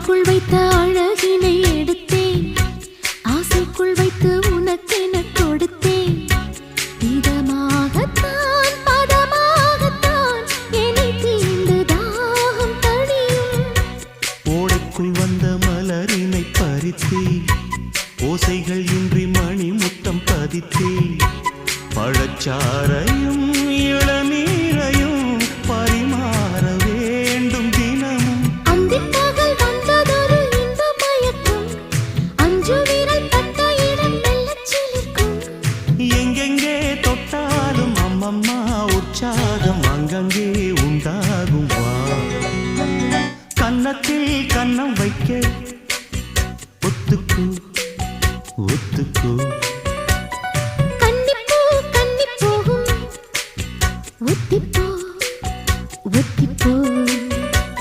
ஆசைக்குள் வைத்த அழகினை எடுத்தேன். ஆசைக்குள் வைத்து உனக்கென கொடுத்தேன். இதமாகத்தான் பதமாகத்தான் என்னை தீண்டு தாகம் தணியும் ஓடைக்குள் வந்த மலரினை பறித்தே ஓசைகள் இன்றி மணி முத்தம் பதித்தே பழச்சாரையும் இளநீரையும் விவாதம் அங்கங்கே உண்டாகும் வா. கன்னத்தில் கன்னம் வைக்க ஒத்துக்கு ஒத்துக்கு. ஒத்திப்போ ஒத்திப்போ.